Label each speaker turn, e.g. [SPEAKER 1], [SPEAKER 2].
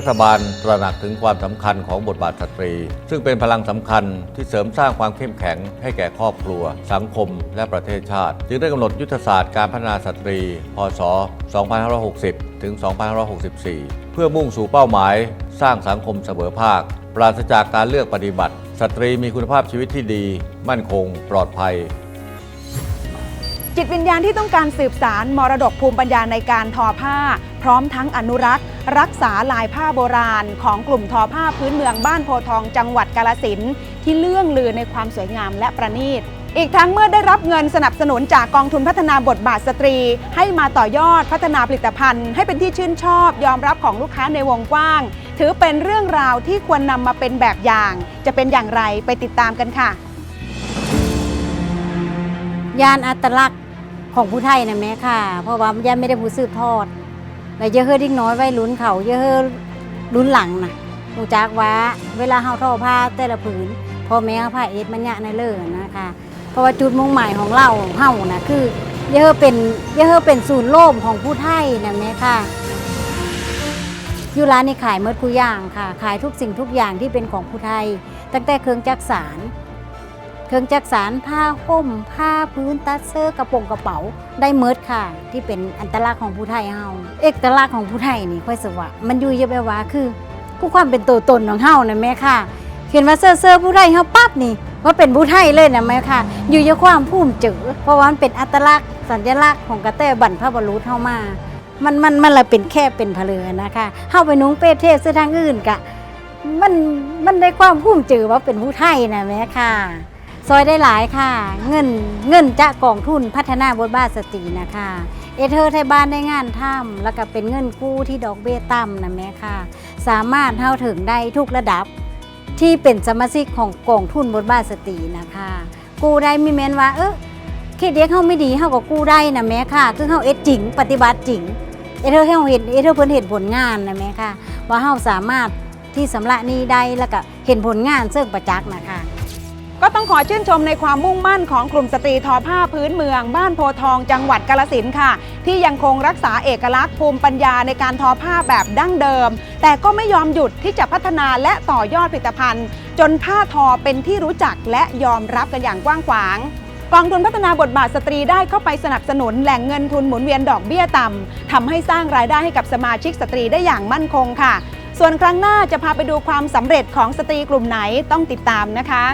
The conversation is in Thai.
[SPEAKER 1] ัฐบาลตระหนักถึงความสำคัญของบทบาทสตรี ซึ่งเป็นพลังสำคัญที่เสริมสร้างความเข้มแข็งให้แก่ครอบครัว สังคม และประเทศชาติ จึงได้กำหนดยุทธศาสตร์การพัฒนาสตรี พศ 2560 ถึง 2564 เพื่อมุ่งสู่เป้าหมาย สร้างสังคมเสมอภาค ปราศจากการเลือกปฏิบัติ สตรีมีคุณภาพชีวิตที่ดี มั่นคง ปลอดภัย
[SPEAKER 2] จิตวิญญาณที่ต้องการสืบสารมรดกภูมิปัญญาในการทอผ้า พร้อมทั้งอนุรักษ์ รักษาลายผ้าโบราณ ของกลุ่มทอผ้าพื้นเมืองบ้านโพทองจังหวัดกาลสินที่เลื่องลือในความสวยงามและประณีตอีกทั้งเมื่อได้รับเงินสนับสนุนจากกองทุนพัฒนาบทบาทสตรี ให้มาต่อยอดพัฒนาผลิตภัณฑ์ ให้เป็นที่ชื่นชอบ ยอมรับของลูกค้าในวงกว้าง ถือเป็นเรื่องราวที่ควรนำมาเป็นแบบอย่าง จะเป็นอย่างไรไปติดตามกันค่ะ
[SPEAKER 3] ยานอัตลักษณ์ ของผู้ไทยนะแม่ค่ะ เพราะว่าย่าไม่ได้ผู้สืบทอดแล้วเยอะเฮอดิ้งน้อยไว้ลุ้นเขาเยอะเฮอลุ้นหลังนะหูจักว่าเวลาเฮาทอผ้าแต่ละผืนพ่อแม่ผ้าเอ็ดมันยะในเลิศนะคะ เพราะว่าจุดมุ่งหมายของเราเฮานะคือเยอะเฮอเป็นเยอะเฮอเป็นศูนย์โลมของผู้ไทยนะแม่ค่ะอยู่ร้านนี้ขายเมดคุอย่างค่ะ ขายทุกสิ่งทุกอย่างที่เป็นของผู้ไทย ตั้งแต่เครื่องจักสาน เครื่องจักสานผ้าห่มผ้าพื้นตัดเสื้อกระโปรงกระเป๋าได้เมิดค่ะ ที่เป็นอันตลักษณ์ของผู้ไทยเฮาเอกลักษณ์ของผู้ไทยนี่ค่อยสวะมันอยู่เยอะไปว่าคือผู้ความเป็นตัวตนของเฮานะแม่ค่ะเขียนว่าเสื้อเสื้อผู้ไทยเฮาปั๊บนี่ว่าเป็นผู้ไทยเลยนะแม่ค่ะ อยู่เยอะความภูมิเจอเพราะว่ามันเป็นอัตลักษณ์สัญลักษณ์ของกระแตบรรพบุรุษเฮามามันมันมันละเป็นแค่เป็นเพลือนะคะเฮาไปนุ้งเปเทศเสื้อทางอื่นกะมันมันได้ความภูมิเจอว่าเป็นผู้ไทยนะแม่ค่ะ ซอยได้หลายค่ะ เงินเงินจากองทุนพัฒนาบทบาทสตรีนะคะเอเธอร์ไทยบ้านได้งานทำแล้วก็เป็นเงินกู้ที่ดอกเบี้ยต่ำนะแม่ค่ะ สามารถเข้าถึงได้ทุกระดับที่เป็นสมาชิกของกองทุนบทบาทสตรีนะคะ กู้ได้มีแม้นว่าเออเครดิตเขาไม่ดีเขาก็กู้ได้นะแม่ค่ะ คือเขาเอ็ดจริง ปฏิบัติจริงเอเธอร์ให้เราเห็นเอเธอร์เพิ่นเห็นผลงานนะแม่ค่ะ ว่าเขาสามารถที่สำระนี้ได้แล้วก็เห็นผลงานเสื่องประจักษ์นะคะ
[SPEAKER 2] ก็ต้องขอชื่นชมในความมุ่งมั่นของกลุ่มสตรีทอผ้าพื้นเมือง บ้านโพทองจังหวัดกาลสินค่ะ ที่ยังคงรักษาเอกลักษณ์ภูมิปัญญาในการทอผ้าแบบดั้งเดิม แต่ก็ไม่ยอมหยุดที่จะพัฒนาและต่อยอดผลิตภัณฑ์ จนผ้าทอเป็นที่รู้จักและยอมรับกันอย่างกว้างขวางกองทุนพัฒนาบทบาทสตรีได้เข้าไปสนับสนุนแหล่งเงินทุนหมุนเวียนดอกเบี้ยต่ำทำให้สร้างรายได้ให้กับสมาชิกสตรีได้อย่างมั่นคงค่ะ ส่วนครั้งหน้าจะพาไปดูความสำเร็จของสตรีกลุ่มไหนต้องติดตามนะคะ